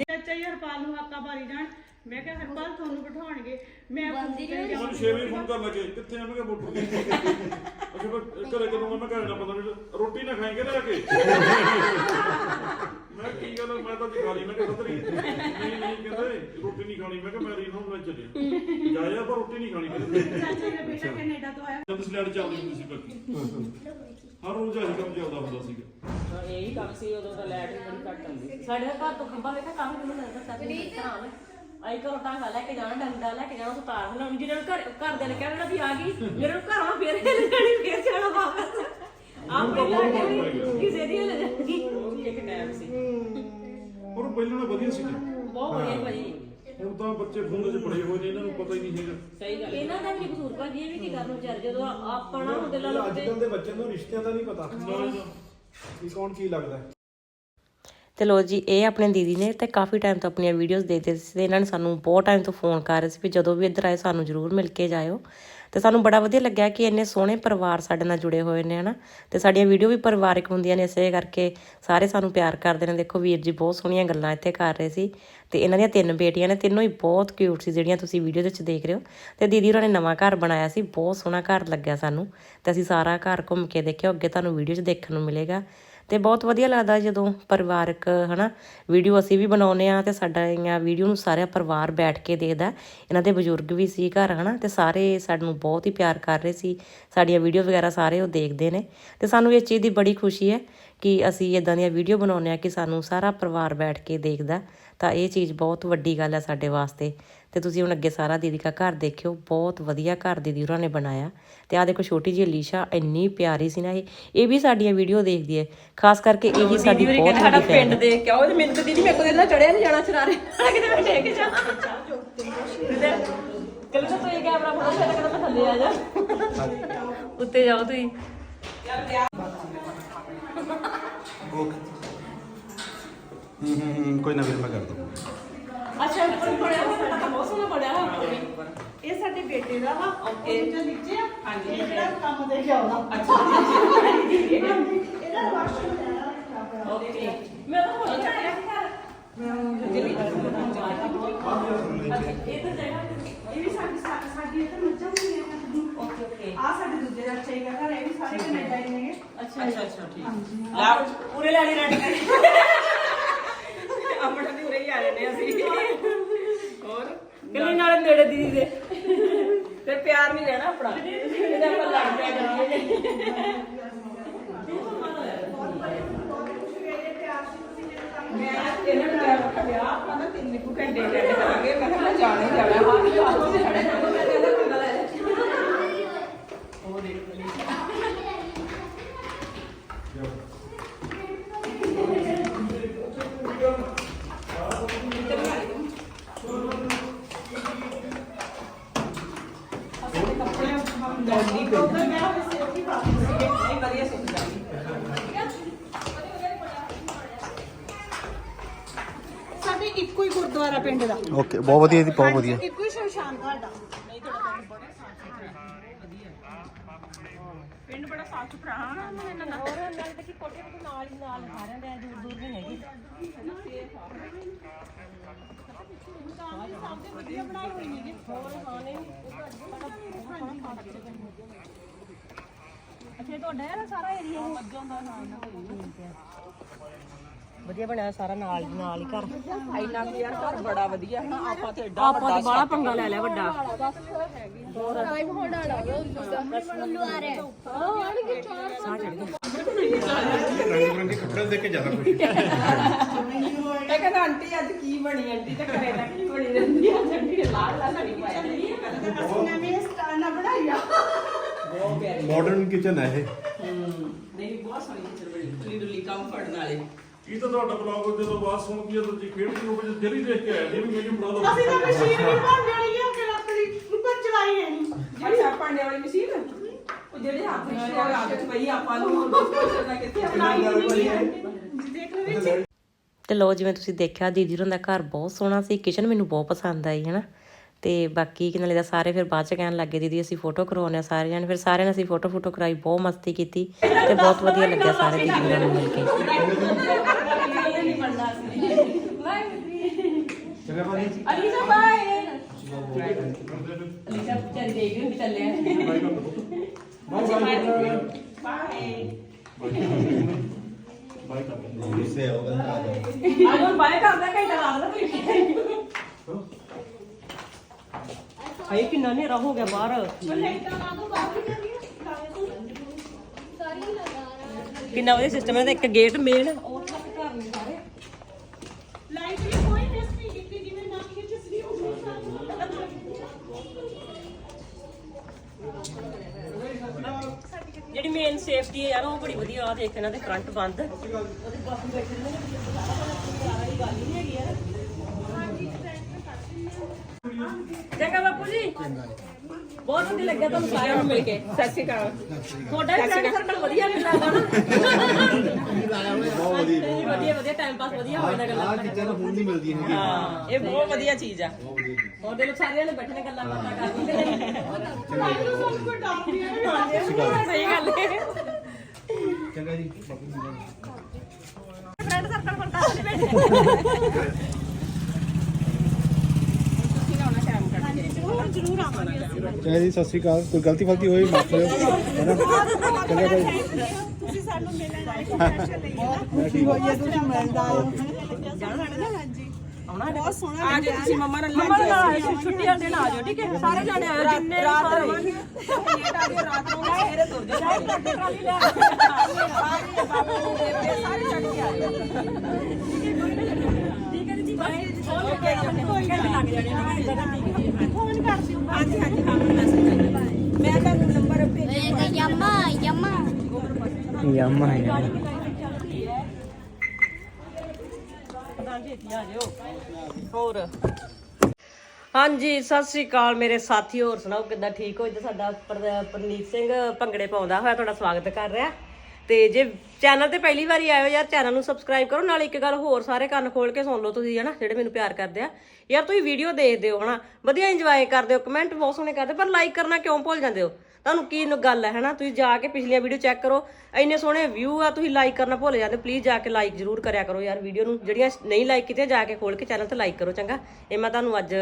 ਚਾਚਾ ਹੀ ਹਰਪਾਲ ਨੂੰ ਹਾਕਾ ਮਾਰੀ ਜਾਣ। ਮੈਂ ਕਿਹਾ ਹਰਪਾਲ ਤੁਹਾਨੂੰ ਬਿਠਾਉਣਗੇ। ਮੈਂ ਬੰਦੀ ਮੈਨੂੰ ਛੇ ਵਜੇ ਫੋਨ ਕਰਨ ਲੱਗੇ। ਕਿੱਥੇ ਆ ਮੈਂ ਕਿਹਾ ਮੋਟਰ ਅੱਛਾ ਮੈਂ ਘਰੇ ਕਦੋਂ ਮੈਂ ਘਰੇ ਨਾ ਪਤਾ ਨਹੀਂ ਰੋਟੀ ਨਾ ਖਾਏਂਗੇ ਆ ਕੇ। ਮੈਂ ਕੀ ਗੱਲ ਮੈਂ ਤਾਂ ਜੀ ਖਾ ਲਈ। ਮੈਂ ਕਿਹਾ ਸਤਰੀ ਨਹੀਂ। ਨਹੀਂ ਕਹਿੰਦੇ ਰੋਟੀ ਨਹੀਂ ਖਾਣੀ। ਮੈਂ ਕਿਹਾ ਮੈਂ ਰੀਨ ਹੋਮ ਲੈ ਚੱਲਿਆ। ਜਾਇਆ ਪਰ ਰੋਟੀ ਨਹੀਂ ਖਾਣੀ। ਕਹਿੰਦੇ ਚਾਚਾ ਦਾ ਬੇਟਾ ਕੈਨੇਡਾ ਤੋਂ ਆਇਆ। ਜਦ ਸਲੈਡ ਚੱਲਦੀ ਹੁੰਦੀ ਸੀ ਬਾਕੀ। ਹਰ ਰੋਜ਼ ਆਹੀ ਕੰਮ ਚੱਲਦਾ ਹੁੰਦਾ ਸੀਗਾ। ਇਹੀ ਕੰਮ ਸੀ ਉਦੋਂ ਤਾਂ ਲਾਈਟ ਵੀ ਬੜੀ ਘੱਟ ਆਉਂਦੀ ਸੀ। ਸਾਡੇ ਘਰ ਤੋਂ ਖੰਭਾ ਵੇਖਿਆ ਕੰਮ ਕਿਉਂ ਲੱਗਦਾ ਸਾਡੇ ਘਰਾਂ ਵਿੱਚ ਆਈ ਘਰੋਂ ਟਾਂਗਾ ਲੈ ਕੇ ਜਾਣਾ ਡੰਡਾ ਲੈ ਕੇ ਜਾਣਾ ਉਹ ਤਾਰ ਹਲਾਉਣੀ ਜਿਹਨਾਂ ਨੂੰ ਘਰ ਘਰ ਦੇ ਨੇ ਕਹਿਣਾ ਵੀ ਆ ਗਈ ਮੇਰੇ ਨੂੰ ਘਰੋਂ ਫੇਰ ਹਿੱਲ ਜਾਣੀ ਫੇਰ ਜਾਣਾ ਵਾਪਸ। ਆਪ ਪਹਿਲਾਂ ਕਿ ਕਿਸੇ ਦੀ ਹਿੱਲ ਜਾਣੀ। ਇੱਕ ਟਾਈਮ ਸੀ। ਪਰ ਪਹਿਲਾਂ ਨਾ ਵਧੀਆ ਸੀ ਬਹੁਤ ਵਧੀਆ ਭਾਜੀ। ਹੁਣ ਤਾਂ ਬੱਚੇ ਫੋਨ ਚ ਬੜੇ ਹੋਏ ਨੇ ਇਹਨਾਂ ਨੂੰ ਪਤਾ ਹੀ ਨਹੀਂ ਹੈਗਾ। ਸਹੀ ਗੱਲ ਇਹਨਾਂ ਦਾ ਵੀ ਕਸੂਰ ਭਾਜੀ ਇਹ ਵੀ ਕੀ ਕਰਨ ਵਿਚਾਰੇ ਜਦੋਂ ਆਪਣਾ ਹੁੰਦੇ ਲਾ ਲੋ ਅੱਜ ਕੱਲ ਦੇ ਬੱਚਿਆਂ ਨੂੰ ਰਿਸ਼ਤਿਆਂ ਦਾ ਨਹੀਂ ਪਤਾ। ਕਿ ਕੌਣ ਕੀ ਲੱਗਦਾ ਹੈ। ਤੇ ਲੋ ਜੀ, ਇਹ ਆਪਣੇ ਦੀਦੀ ਨੇ ਤੇ ਕਾਫੀ ਟਾਈਮ ਤੋਂ ਆਪਣੀਆਂ ਵੀਡੀਓਜ਼ ਦੇਖਦੇ ਸੀ। ਤੇ ਇਹਨਾਂ ਨੇ ਸਾਨੂੰ ਬਹੁਤ ਟਾਈਮ ਤੋਂ ਫੋਨ ਕਰ ਰਹੇ ਸੀ ਵੀ ਜਦੋਂ ਵੀ ਇੱਧਰ ਆਏ ਸਾਨੂੰ ਜ਼ਰੂਰ ਮਿਲ ਕੇ ਜਾਇਓ। ਤੇ ਸਾਨੂੰ ਬੜਾ ਵਧੀਆ ਲੱਗਿਆ ਕਿ ਇੰਨੇ ਸੋਹਣੇ ਪਰਿਵਾਰ ਸਾਡੇ ਨਾਲ ਜੁੜੇ ਹੋਏ ਨੇ, ਹਨਾ। ਤੇ ਸਾਡੀਆਂ ਵੀਡੀਓ ਵੀ ਪਰਿਵਾਰਿਕ ਹੁੰਦੀਆਂ ਨੇ, ਇਸੇ ਕਰਕੇ ਸਾਰੇ ਸਾਨੂੰ ਪਿਆਰ ਕਰਦੇ ਨੇ। ਦੇਖੋ, ਵੀਰ ਜੀ ਬਹੁਤ ਸੋਹਣੀਆਂ ਗੱਲਾਂ ਇੱਥੇ ਕਰ ਰਹੇ ਸੀ। ਤੇ ਇਹਨਾਂ ਦੀਆਂ ਤਿੰਨ ਬੇਟੀਆਂ ਨੇ, ਤਿੰਨੋਂ ਹੀ ਬਹੁਤ ਕਿਊਟ ਸੀ, ਜਿਹੜੀਆਂ ਤੁਸੀਂ ਵੀਡੀਓ ਦੇ ਵਿੱਚ ਦੇਖ ਰਹੇ ਹੋ। ਤੇ ਦੀਦੀ ਉਹਨਾਂ ਨੇ ਨਵਾਂ ਘਰ ਬਣਾਇਆ ਸੀ, ਬਹੁਤ ਸੋਹਣਾ ਘਰ ਲੱਗਿਆ ਸਾਨੂੰ। ਤੇ ਅਸੀਂ ਸਾਰਾ ਘਰ ਘੁੰਮ ਕੇ ਦੇਖਿਆ, ਅੱਗੇ ਤੁਹਾਨੂੰ ਵੀਡੀਓ 'ਚ ਦੇਖਣ ਨੂੰ ਮਿਲੇਗਾ। ਤੇ ਬਹੁਤ ਵਧੀਆ ਲੱਗਦਾ ਜਦੋਂ ਪਰਿਵਾਰਕ, ਹਨਾ ਵੀਡੀਓ ਅਸੀਂ ਵੀ ਬਣਾਉਨੇ ਆ ਤੇ ਸਾਡਾ ਵੀਡੀਓ ਨੂੰ ਸਾਰਾ ਪਰਿਵਾਰ ਬੈਠ ਕੇ ਦੇਖਦਾ। ਇਹਨਾਂ ਦੇ ਬਜ਼ੁਰਗ ਵੀ ਸੀ ਘਰ, ਹਨਾ, ਤੇ ਸਾਰੇ ਸਾਨੂੰ ਬਹੁਤ ਹੀ ਪਿਆਰ ਕਰ ਰਹੇ ਸੀ। ਸਾਡੀਆਂ ਵੀਡੀਓ ਵਗੈਰਾ ਸਾਰੇ ਉਹ ਦੇਖਦੇ ਨੇ। ਤੇ ਸਾਨੂੰ ਇਸ ਚੀਜ਼ ਦੀ ਬੜੀ ਖੁਸ਼ੀ ਹੈ ਕਿ ਅਸੀਂ ਇਦਾਂ ਦੀਆਂ ਵੀਡੀਓ ਬਣਾਉਂਦੇ ਆ ਕਿ ਸਾਨੂੰ ਸਾਰਾ ਪਰਿਵਾਰ ਬੈਠ ਕੇ ਦੇਖਦਾ। ਤਾਂ ਇਹ ਚੀਜ਼ ਬਹੁਤ ਵੱਡੀ ਗੱਲ ਹੈ ਸਾਡੇ ਵਾਸਤੇ। ਤੇ ਤੁਸੀਂ ਹੁਣ ਅੱਗੇ ਸਾਰਾ ਦੀਦੀ ਦਾ ਘਰ ਦੇਖਿਓ ਬਹੁਤ ਵਧੀਆ ਘਰ ਦੀਦੀ ਹੋਰਾਂ ਨੇ ਬਣਾਇਆ। ਤੇ ਆ ਦੇਖੋ ਛੋਟੀ ਜਿਹੀ ਅਲੀਸ਼ਾ ਇੰਨੀ ਪਿਆਰੀ ਸੀ ਨਾ ਇਹ। ਇਹ ਵੀ ਸਾਡੀਆਂ ਵੀਡੀਓ ਦੇਖਦੀ ਹੈ। ਖਾਸ ਕਰਕੇ ਇਹ ਹੀ ਸਾਡੀ ਬਹੁਤ ਸਾਡਾ ਵੱਡੀ ਪਿੰਡ ਫੈਨ ਦੇਖ ਕੇ ਆਓ ਤੇ ਮੈਨੂੰ ਤਾਂ ਦੀਦੀ ਮੇਰੇ ਕੋਲ ਇਹਦਾ ਚੜਿਆ ਨਹੀਂ ਜਾਣਾ ਚਰਾਰੇ ਕਿਤੇ ਮੈਂ ਟੇਕ ਜਾ। ਕੱਲ ਤਾਂ ਇਹ ਕੈਮਰਾ ਫੜੋ ਫਿਰ ਕਹਿੰਦਾ ਮੈਂ ਥੱਲੇ ਆ ਜਾ। ਉੱਤੇ ਜਾਓ ਤੁਸੀਂ। ਓਕੇ। ਹੂੰ ਹੂੰ ਹੂੰ ਕੋਈ ਨਾ ਵੀਰ ਮੈਂ ਕਰ ਦੂੰ ਅੱਛਾ ਇਹ ਬੜਿਆ ਹੋਇਆ ਤਾਂ ਬਹੁਤ ਸੋਹਣਾ ਬੜਿਆ ਹੋਇਆ ਇਹ ਸਾਡੇ ਬੇਟੇ ਦਾ ਵਾ ਓਕੇ ਜੋ ਨੀਚੇ ਆ ਹਾਂਜੀ ਇਹ ਜਿਹੜਾ ਕੰਮ ਦੇ ਗਿਆ ਉਹਦਾ ਅੱਛਾ। ਇਹਦਾ ਵਾਸ਼ਰੂਮ ਲੈਣਾ ਰੱਖਿਆ ਹੋਇਆ। ਓਕੇ ਮੈਂ ਤਾਂ ਹੋ ਗਿਆ ਇਹ ਵੀ ਸਾਡੀ ਸਾ- ਸਾਡੀ ਇੱਥੇ ਮੱਝਾਂ ਵੀ ਨੇ ਓਕੇ ਓਕੇ ਆ ਸਾਡੇ ਦੂਜੇ ਦਾ ਚਾਹੀਦਾ ਘਰ ਇਹ ਵੀ ਸਾਰੇ ਕੈਨੇਡਾ ਹੀ ਨੇਗੇ। ਅੱਛਾ ਅੱਛਾ ਅੱਛਾ ਠੀਕ। ਲਾ ਪੂਰੇ ਲੈਣੇ ਰੈਡੀ ਕਰ ਆਪਣਾ ਦੀ ਉਰੇ ਹੀ ਆ ਰਹੇ ਨੇ ਅਸੀਂ ਹੋਰ ਕਿੰਨੇ ਨਾਲ ਨੇੜੇ ਦੀਦੀ ਦੇ ਫਿਰ ਪਿਆਰ ਨਹੀਂ ਰਹਿਣਾ ਆਪਣਾ ਇਹਦਾ ਆਪਾਂ ਲੜ ਪਿਆ ਕਰਾਂਗੇ ਮੈਂ ਇਹਨਾਂ ਨੂੰ ਕਿਹਾ ਮੈਂ ਆਪਾਂ ਨਾ ਤਿੰਨ ਕੁ ਘੰਟੇ ਰੈਡੀ ਕਰਾਂਗੇ ਮੈਂ ਕਿਹਾ ਮੈਂ ਜਾਣਾ ਹਾਂ ਵੀ ਆਪ ਤੇ ਖੜੇ ਨੇ ਮੈਂ ਕਹਿੰਦਾ ਪੰਗਾ ਲੈ ਲੈ ਉਹ ਦੇਖ ਲਈ ਉਧਰ ਗਿਆ ਹੋਇਆ ਸੀ ਉੱਥੇ ਬਾਤ ਨਹੀਂ ਵਧੀਆ ਸੁਣ ਜਾਂਦੀ ਸਾਡੇ ਇੱਕੋ ਹੀ ਗੁਰਦੁਆਰਾ ਪਿੰਡ ਦਾ। ਓਕੇ ਬਹੁਤ ਵਧੀਆ ਜੀ ਬਹੁਤ ਵਧੀਆ। ਇੱਕੋ ਹੀ ਸ਼ਮਸ਼ਾਨ ਘਾਟ ਆ ਪਿੰਡ ਬੜਾ ਸਾਫ਼ ਸੁਥਰਾ ਹਾਂ ਨਾ। ਹੋਰ ਨਾਲ ਤੇ ਕੋਠੇ ਦੇ ਨਾਲ ਹੀ ਨਾਲ ਸਾਰਿਆਂ ਦੇ ਦੂਰ ਦੂਰ ਨਹੀਂ ਹੈਗੀ। ਅੱਛਾ ਤੁਹਾਡਾ ਹੈ ਨਾ ਸਾਰਾ ਏਰੀਆ ਮੱਝਾਂ ਦਾ ਵਧੀਆ ਬਣਿਆ ਸਾਰਾ ਨਾਲ ਦੀ ਨਾਲ ਹੀ ਘਰ। ਇੰਨਾ ਕੁ ਯਾਰ ਘਰ ਬੜਾ ਵਧੀਆ ਹੈ ਨਾ ਆਪਾਂ ਤੇ ਏਡਾ ਆਪਾਂ ਤੇ ਬਾਹਲਾ ਪੰਗਾ ਲੈ ਲਿਆ ਵੱਡਾ। ਰੰਗ ਬਰੰਗੇ ਕੱਪੜੇ ਦੇਖ ਕੇ ਜ਼ਿਆਦਾ ਖੁਸ਼ੀ ਮੈਂ ਕਹਿੰਦਾ ਆਂਟੀ ਅੱਜ ਕੀ ਬਣੀ? ਆਂਟੀ ਤਾਂ ਘਰੇ ਨਾ ਕੀ ਬਣੀ ਰਹਿੰਦੀ ਆ ਆਂਟੀ ਨੇ ਲਾਲ ਲਾਲ ਸਾੜੀ ਪਾਈ ਅਸੀਂ ਨਵੇਂ ਸਟਾਈਲ ਨਾਲ ਬਣਾਇਆ ਮਾਡਰਨ ਕਿਚਨ ਹੈ ਇਹ ਨਹੀਂ ਬਹੁਤ ਸੋਹਣੀ ਚਿੱਤਰ ਬਣੀ। ਡੁੱਲੀ ਡੁੱਲੀ ਕੰਫਰਟ ਨਾਲੇ ਇਹ ਤਾਂ ਤੁਹਾਡਾ ਬਲੌਗ ਜਦੋਂ ਬਾਤ ਸੁਣ ਕੇ ਜਦੋਂ ਜੀ ਖੇਡਦੀ ਹੋਵੇ ਜੇ ਦਿਲ ਹੀ ਦੇਖ ਕੇ ਆਇਆ ਜੀ ਵੀ ਮੈਨੂੰ ਬਣਾ ਦੋ ਅਸੀਂ ਤਾਂ ਮਸ਼ੀਨ ਵੀ ਬਣ ਜਾਣੀ ਆ ਕਿ ਆਪਣੀ ਉੱਪਰ ਚਲਾਈ ਹੈ ਨਹੀਂ। ਅੱਛਾ ਭਾਂਡੇ ਵਾਲੀ ਮਸ਼ੀਨ ਉਹ ਜਿਹੜੇ ਹੱਥ ਵਿੱਚ ਚ ਪਈ ਆਪਾਂ ਨੂੰ ਕਰਨਾ ਕਿੱਥੇ ਆਪਣਾ ਦੇਖ ਲਓ ਵਿੱਚ। ਤੇ ਲੋ ਜਿਵੇਂ ਤੁਸੀਂ ਦੇਖਿਆ ਦੀਦੀ ਹੋਰਾਂ ਦਾ ਘਰ ਬਹੁਤ ਸੋਹਣਾ ਸੀ ਕਿਚਨ ਮੈਨੂੰ ਬਹੁਤ ਪਸੰਦ ਆਈ ਹੈ ਨਾ ਤੇ ਬਾਕੀ ਕਿ ਨਾਲੇ ਦਾ ਸਾਰੇ ਫਿਰ ਬਾਅਦ ਚ ਕਹਿਣ ਲੱਗੇ ਦੀਦੀ ਅਸੀਂ ਫੋਟੋ ਕਰਵਾਉਣੇ ਆ ਸਾਰੇ ਜਣੇ ਫਿਰ ਸਾਰਿਆਂ ਨੇ ਅਸੀਂ ਫੋਟੋ ਫੋਟੋ ਕਰਾਈ ਬਹੁਤ ਮਸਤੀ ਕੀਤੀ ਤੇ ਬਹੁਤ ਵਧੀਆ ਲੱਗਿਆ ਸਾਰੇ ਦੀਦੀ ਹੋਰਾਂ ਨੂੰ ਮਿਲ ਕੇ ਚੰਗਾ ਭਾਜੀ ਅਲੀਸ਼ਾ ਬਾਏ। ਅਲੀਸ਼ਾ ਚੱਲ ਦੇਖ ਰਹੀ ਚੱਲਿਆ ਗੁੱਸੇ ਹੋ ਗਿਆ ਆਜੋ ਬਾਏ ਕਰਦਾ, ਘੰਟਾ ਲਾ ਦੇਣਾ ਹਾਏ ਕਿੰਨਾ ਹਨੇਰਾ ਹੋ ਗਿਆ ਬਾਹਰ। ਕਿੰਨਾ ਵਧੀਆ ਸਿਸਟਮ ਹੈ, ਇੱਕ ਗੇਟ ਮੇਨ ਲਾਈਟ ਵੀ ਕੋਈ ਮਿਸ ਨਹੀਂ ਕੀਤੀ ਜਿਵੇਂ ਨਾ ਖਿੱਚ ਸੀ ਉਹ ਮੇਨ ਸੇਫਟੀ ਹੈ ਯਾਰ, ਉਹ ਬੜੀ ਵਧੀਆ ਆ ਦੇਖ ਇਹਨਾਂ ਦੇ ਫਰੰਟ ਬੰਦ ਉਹਦੇ ਬਾਪੂ ਬੈਠੇ ਨੇ ਸਾਰਾ ਵਾਲੀ ਗੱਲ ਨਹੀਂ ਹੈਗੀ ਯਾਰ ਚੰਗਾ ਬਾਪੂ ਜੀ। ਬਹੁਤ ਵਧੀਆ ਲੱਗਿਆ ਤੁਹਾਨੂੰ ਸਾਰਿਆਂ ਨੂੰ ਮਿਲ ਕੇ। ਸਤਿ ਸ਼੍ਰੀ ਅਕਾਲ। ਤੁਹਾਡਾ ਵੀ ਫਰੈਂਡ ਸਰਕਲ ਵਧੀਆ ਮਿਲਦਾ ਨਾ ਬਹੁਤ ਵਧੀਆ ਵਧੀਆ ਵਧੀਆ ਟਾਈਮ ਪਾਸ ਵਧੀਆ ਹੋ ਜਾਂਦਾ ਗੱਲਾਂ ਚੀਜ਼ਾਂ ਤਾਂ ਹੁਣ ਨਹੀਂ ਮਿਲਦੀਆਂ ਹੈਗੀਆਂ। ਹਾਂ ਇਹ ਬਹੁਤ ਵਧੀਆ ਚੀਜ਼ ਆ। ਹੋਰ ਦੇ ਲੋਕ ਸਾਰਿਆਂ ਨੇ ਬੈਠੇ ਨੇ ਗੱਲਾਂ ਬਾਤਾਂ ਕਰਦੇ ਨੇ ਸਹੀ ਗੱਲ ਹੈ। ਚੰਗਾ ਜੀ। ਬਾਪੂ ਜੀ ਫਰੈਂਡ ਸਰਕਲ ਕਾਹਦੇ ਬੈਠੇ ਚੰਗਾ ਜੀ ਸਤਿ ਸ਼੍ਰੀ ਅਕਾਲ। ਕੋਈ ਗਲਤੀ ਫਲਤੀ ਹੋਈ ਮਾਫ ਕਰਿਓ। ਹੈਨਾ ਚੰਗਾ ਭਾਈ ਤੁਸੀਂ ਸਾਨੂੰ ਮਿਲਣ ਆਏ ਸਪੈਸ਼ਲ ਲਈ ਮੈਂ ਠੀਕ ਹਾਂ। ਤੁਸੀਂ ਮਿਲਦਾ ਹਾਂਜੀ ਆਉਣਾ ਬਹੁਤ ਸੋਹਣਾ ਆ ਜੇ ਤੁਸੀਂ ਮੰਮਾ ਨਾਲ ਛੁੱਟੀਆਂ ਦੇਣ ਆ ਜਾਓ ਠੀਕ ਹੈ? ਸਾਰੇ ਜਾਣੇ ਆਇਓ ਜਿੰਨੇ ਵੀ ਰਾਤ ਸਾਰੇ। ਰਵਾਂਗੇ। ਲੇਟ ਆ ਜਾਓ ਰਾਤ ਨੂੰ ਸਵੇਰੇ ਤੁਰ ਜਾਓ ਸਾਰੇ ਬਾਬਾ ਸਾਰੇ ਛੱਡ ਕੇ ਆਇਓ ਠੀਕ ਹੈ ਜੀ ਬਾਏ ਓਕੇ ਕੋਈ ਗੱਲ ਲੱਗ ਜਾਣੀ ਠੀਕ ਹੈ। ਫੋਨ ਕਰ ਦਿਓ ਹਾਂਜੀ ਹਾਂਜੀ ਹਾਂ ਮੈਂ ਦੱਸ ਮੈਂ ਤੁਹਾਨੂੰ ਨੰਬਰ ਭੇਜ Yama, yama. ਯਾਮਾ ਹੈ। ਹੋਰ। ਹਾਂਜੀ ਸਤਿ ਸ੍ਰੀ ਅਕਾਲ ਮੇਰੇ ਸਾਥੀ ਹੋਰ ਸੁਣਾਓ ਕਿੱਦਾਂ ਠੀਕ ਹੋ? ਇੱਧਰ ਸਾਡਾ ਪਰ- ਪਰਨੀਤ ਸਿੰਘ ਭੰਗੜੇ ਪਾਉਂਦਾ ਹੋਇਆ ਤੁਹਾਡਾ ਸਵਾਗਤ ਕਰ ਰਿਹਾ। ਤੇ ਜੇ ਚੈਨਲ ਤੇ ਪਹਿਲੀ ਵਾਰੀ ਆਇਓ ਯਾਰ, ਚੈਨਲ ਨੂੰ ਸਬਸਕ੍ਰਾਈਬ ਕਰੋ, ਨਾਲ ਇੱਕ ਗੱਲ ਹੋਰ ਸਾਰੇ ਕੰਨ ਖੋਲ ਕੇ ਸੁਣ ਲਓ ਤੁਸੀਂ, ਹਨਾ, ਜਿਹੜੇ ਮੈਨੂੰ ਪਿਆਰ ਕਰਦੇ ਆ। ਯਾਰ, ਤੁਸੀਂ ਵੀਡੀਓ ਦੇਖਦੇ ਹੋ ਹਨਾ। ਵਧੀਆ ਇੰਜੋਏ ਕਰਦੇ ਹੋ ਕਮੈਂਟ ਬਹੁਤ ਸੋਹਣੇ ਕਰਦੇ, ਪਰ ਲਾਈਕ ਕਰਨਾ ਕਿਉਂ ਭੁੱਲ ਜਾਂਦੇ ਹੋ? ਤੁਹਾਨੂੰ ਕੀ ਗੱਲ ਹੈ, ਹਨਾ? ਤੁਸੀਂ ਜਾ ਕੇ ਪਿਛਲੀਆਂ ਵੀਡੀਓ ਚੈੱਕ ਕਰੋ। ਇੰਨੇ ਸੋਹਣੇ ਵਿਊ ਆ, ਤੁਸੀਂ ਲਾਈਕ ਕਰਨਾ ਭੁੱਲ ਜਾਂਦੇ ਪਲੀਜ਼ ਜਾ ਕੇ ਲਾਈਕ ਜ਼ਰੂਰ ਕਰਿਆ ਕਰੋ ਯਾਰ ਵੀਡੀਓ ਨੂੰ। ਜਿਹੜੀਆਂ ਨਹੀਂ ਲਾਈਕ ਕੀਤੀਆਂ, ਜਾ ਕੇ ਖੋਲ ਕੇ ਚੈਨਲ ਤੇ ਲਾਈਕ ਕਰੋ, ਚੰਗਾ? ਇਹ ਮੈਂ ਤੁਹਾਨੂੰ ਅੱਜ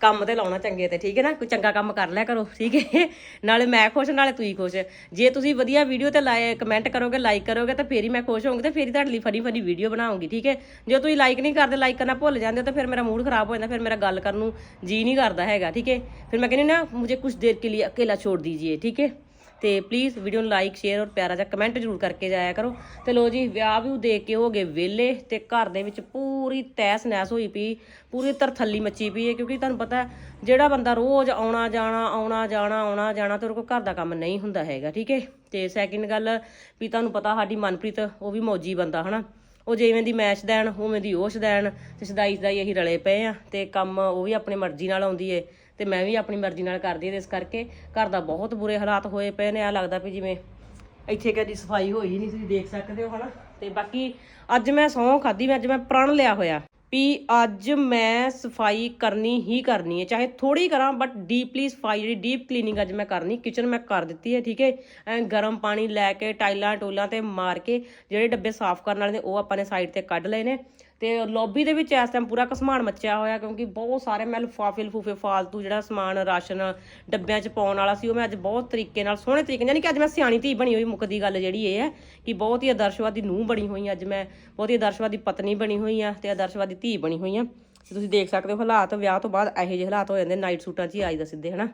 ਕੰਮ ਤੇ ਲਾਉਣਾ ਚੰਗੇ ਤੇ, ਠੀਕ ਹੈ ਨਾ? ਕੋਈ ਚੰਗਾ ਕੰਮ ਕਰ ਲਿਆ ਕਰੋ, ਠੀਕ ਹੈ? ਨਾਲੇ ਮੈਂ ਖੁਸ਼, ਨਾਲੇ ਤੁਸੀਂ ਖੁਸ਼। ਜੇ ਤੁਸੀਂ ਵਧੀਆ ਵੀਡੀਓ ਤੇ ਲਾਇਕ ਕਮੈਂਟ ਕਰੋਗੇ ਲਾਈਕ ਕਰੋਗੇ, ਤਾਂ ਫੇਰ ਹੀ ਮੈਂ ਖੁਸ਼ ਹੋਵਾਂਗੀ ਤੇ ਫੇਰ ਹੀ ਤੁਹਾਡੇ ਲਈ ਫਨੀ ਫਨੀ ਵੀਡੀਓ ਬਣਾਉਂਗੀ, ਠੀਕ ਹੈ? ਜੇ ਤੁਸੀਂ ਲਾਈਕ ਨਹੀਂ ਕਰਦੇ ਲਾਈਕ ਕਰਨਾ ਭੁੱਲ ਜਾਂਦੇ ਤਾਂ ਫਿਰ ਮੇਰਾ ਮੂਡ ਖਰਾਬ ਹੋ ਜਾਂਦਾ, ਫਿਰ ਮੇਰਾ ਗੱਲ ਕਰਨ ਨੂੰ ਜੀ ਨਹੀਂ ਕਰਦਾ ਹੈਗਾ, ਠੀਕ ਹੈ? ਫਿਰ ਮੈਂ ਕਹਿੰਦੀ ਨਾ, ਮੁਝੇ ਕੁਝ ਦੇਰ ਕੇ ਲਈ ਅਕੇਲਾ ਛੋੜ ਦੀजिए ਠੀਕ ਹੈ? ਤੇ ਪਲੀਜ਼ ਵੀਡੀਓ ਨੂੰ ਲਾਈਕ ਸ਼ੇਅਰ ਔਰ ਪਿਆਰਾ ਜਿਹਾ ਕਮੈਂਟ ਜ਼ਰੂਰ ਕਰਕੇ ਜਾਇਆ ਕਰੋ। ਤੇ ਲੋ ਜੀ, ਵਿਆਹ ਵੀ ਦੇਖ ਕੇ ਹੋ ਗਏ ਵਿਹਲੇ ਤੇ ਘਰ ਦੇ ਵਿੱਚ ਪੂਰੀ ਤੈਸ ਨੈਸ ਹੋਈ ਪਈ, ਪੂਰੀ ਤਰਥੱਲੀ ਮੱਚੀ ਪਈ ਹੈ, ਕਿਉਂਕਿ ਤੁਹਾਨੂੰ ਪਤਾ ਜਿਹੜਾ ਬੰਦਾ ਰੋਜ਼ ਆਉਣਾ ਜਾਣਾ ਆਉਣਾ ਜਾਣਾ ਆਉਣਾ ਜਾਣਾ ਤੇ ਉਹਦੇ ਕੋਲ ਘਰ ਦਾ ਕੰਮ ਨਹੀਂ ਹੁੰਦਾ ਹੈਗਾ, ਠੀਕ ਹੈ? ਤੇ ਸੈਕਿੰਡ ਗੱਲ ਵੀ ਤੁਹਾਨੂੰ ਪਤਾ ਸਾਡੀ ਮਨਪ੍ਰੀਤ, ਉਹ ਵੀ ਮੌਜੀ ਬੰਦਾ, ਹਨਾ? ਉਹ ਜਿਵੇਂ ਦੀ ਮੈਚ ਦੇਣ, ਉਵੇਂ ਦੀ ਉਹ ਦੇਣ ਤੇ ਸਦਾਈ ਸਦਾਈ ਅਸੀਂ ਰਲੇ ਪਏ ਆ ਤੇ ਕੰਮ ਉਹ ਵੀ ਆਪਣੀ ਮਰਜ਼ੀ ਨਾਲ ਆਉਂਦੀ ਏ। ਤੇ ਮੈਂ ਵੀ ਆਪਣੀ ਮਰਜ਼ੀ ਨਾਲ ਕਰਦੀ ਏ ਤੇ ਇਸ ਕਰਕੇ ਘਰ ਦਾ ਬਹੁਤ ਬੁਰੇ ਹਾਲਾਤ ਹੋਏ ਪਏ ਨੇ ਆ ਲੱਗਦਾ ਵੀ ਜਿਵੇਂ ਇੱਥੇ ਕਦੀ ਸਫ਼ਾਈ ਹੋਈ ਨਹੀਂ, ਤੁਸੀਂ ਦੇਖ ਸਕਦੇ ਹੋ ਹਨਾ। ਤੇ ਬਾਕੀ ਅੱਜ ਮੈਂ ਸਹੁੰ ਖਾਦੀ ਮੈਂ ਅੱਜ ਮੈਂ ਪ੍ਰਣ ਲਿਆ ਹੋਇਆ ਵੀ ਅੱਜ ਮੈਂ ਸਫ਼ਾਈ ਕਰਨੀ ਹੀ ਕਰਨੀ ਹੈ, ਚਾਹੇ ਥੋੜੀ ਕਰਾਂ ਬਟ ਡੀਪਲੀ ਸਫ਼ਾਈ ਜਿਹੜੀ ਡੀਪ ਕਲੀਨਿੰਗ ਅੱਜ ਮੈਂ ਕਰਨੀ ਕਿਚਨ ਮੈਂ ਕਰ ਦਿੱਤੀ ਹੈ, ਠੀਕ ਹੈ? ਐ ਗਰਮ ਪਾਣੀ ਲੈ ਕੇ ਟਾਈਲਾਂ ਟੋਲਾਂ ਤੇ ਮਾਰ ਕੇ ਜਿਹੜੇ ਡੱਬੇ ਸਾਫ਼ ਕਰਨ ਵਾਲੇ ਨੇ, ਉਹ ਆਪਾਂ ਨੇ ਸਾਈਡ ਤੇ ਕੱਢ ਲਏ ਨੇ। ਤੇ ਲੌਬੀ ਦੇ ਵਿੱਚ ਇਸ ਟਾਈਮ ਪੂਰਾ ਕਸਮਾਨ ਮੱਚਿਆ ਹੋਇਆ ਕਿਉਂਕਿ ਬਹੁਤ ਸਾਰੇ ਮੈਂ ਲਿਫਾਫੇ, ਲਫੂਫੇ, ਫਾਲਤੂ ਜਿਹੜਾ ਸਮਾਨ, ਰਾਸ਼ਨ ਡੱਬਿਆਂ 'ਚ ਪਾਉਣ ਵਾਲਾ ਸੀ, ਉਹ ਮੈਂ ਅੱਜ ਬਹੁਤ ਤਰੀਕੇ ਨਾਲ, ਸੋਹਣੇ ਤਰੀਕੇ ਨਾਲ, ਯਾਨੀ ਕਿ ਅੱਜ ਮੈਂ ਸਿਆਣੀ ਧੀ ਬਣੀ ਹੋਈ ਮੁੱਕਦੀ ਗੱਲ ਜਿਹੜੀ ਇਹ ਹੈ ਕਿ ਬਹੁਤ ਹੀ ਆਦਰਸ਼ਵਾਦੀ ਨੂੰਹ ਬਣੀ ਹੋਈ ਅੱਜ ਮੈਂ ਬਹੁਤ ਹੀ ਆਦਰਸ਼ਵਾਦੀ ਪਤਨੀ ਬਣੀ ਹੋਈ ਆ ਤੇ ਆਦਰਸ਼ਵਾਦੀ ਧੀ ਬਣੀ ਹੋਈ ਆ ਤੇ ਤੁਸੀਂ ਦੇਖ ਸਕਦੇ ਹੋ ਹਾਲਾਤ, ਵਿਆਹ ਤੋਂ ਬਾਅਦ ਇਹੋ ਜਿਹੇ ਹਾਲਾਤ ਹੋ ਜਾਂਦੇ ਨਾਈਟ ਸੂਟਾਂ 'ਚ ਹੀ ਆਈਦਾ ਸਿੱਧੇ, ਹਨਾ?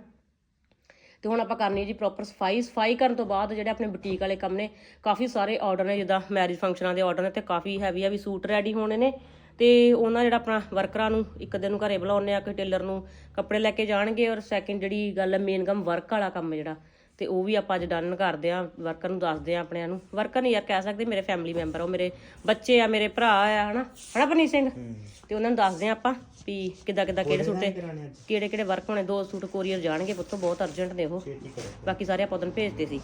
ਤੇ ਹੁਣ ਆਪਾਂ ਕਰਨੀ ਜੀ ਪ੍ਰੋਪਰ ਸਫ਼ਾਈ। ਸਫ਼ਾਈ ਕਰਨ ਤੋਂ ਬਾਅਦ ਜਿਹੜੇ ਆਪਣੇ ਬੁਟੀਕ ਵਾਲੇ ਕੰਮ ਨੇ, ਕਾਫੀ ਸਾਰੇ ਆਰਡਰ ਨੇ, ਜਿੱਦਾਂ ਮੈਰਿਜ ਫੰਕਸ਼ਨਾਂ ਦੇ ਆਰਡਰ ਨੇ, ਤੇ ਕਾਫੀ ਹੈਵੀ ਹੈਵੀ ਸੂਟ ਰੈਡੀ ਹੋਣੇ ਨੇ। ਤੇ ਉਹਨਾਂ ਜਿਹੜਾ ਆਪਣਾ ਵਰਕਰਾਂ ਨੂੰ ਇੱਕ ਦਿਨ ਨੂੰ ਘਰੇ ਬੁਲਾਉਂਦੇ ਆ ਕਿ ਟੇਲਰ ਨੂੰ ਕੱਪੜੇ ਲੈ ਕੇ ਜਾਣਗੇ, ਔਰ ਸੈਕਿੰਡ ਜਿਹੜੀ ਗੱਲ ਹੈ ਮੇਨ ਕੰਮ ਵਰਕ ਵਾਲਾ ਕੰਮ ਜਿਹੜਾ। ਤੇ ਉਹ ਵੀ ਆਪਾਂ ਅੱਜ ਡਨ ਕਰਦੇ ਆ ਵਰਕਰ ਨੂੰ ਦੱਸਦੇ ਆ ਆਪਣਿਆਂ ਨੂੰ। ਵਰਕਰ ਨਹੀਂ ਯਾਰ ਕਹਿ ਸਕਦੇ ਮੇਰੇ ਫੈਮਿਲੀ ਮੈਂਬਰ ਉਹ ਮੇਰੇ ਬੱਚੇ ਆ ਮੇਰੇ ਭਰਾ ਆ ਹਨਾ? ਹਨਾ ਪਨੀਤ ਸਿੰਘ? ਤੇ ਉਹਨਾਂ ਨੂੰ ਦੱਸਦੇ ਆ ਆਪਾਂ ਵੀ ਕਿੱਦਾਂ ਕਿੱਦਾਂ ਕਿਹੜੇ ਸੂਟ ਤੇ ਕਿਹੜੇ ਕਿਹੜੇ ਵਰਕ ਹੋਣੇ ਦੋ ਸੂਟ ਕੋਰੀਅਰ ਜਾਣਗੇ ਪੁੱਤੋ ਬਹੁਤ ਅਰਜੈਂਟ ਨੇ ਉਹ। ਬਾਕੀ ਸਾਰੇ ਆਪਾਂ ਉਹਨੂੰ ਭੇਜਦੇ ਸੀ।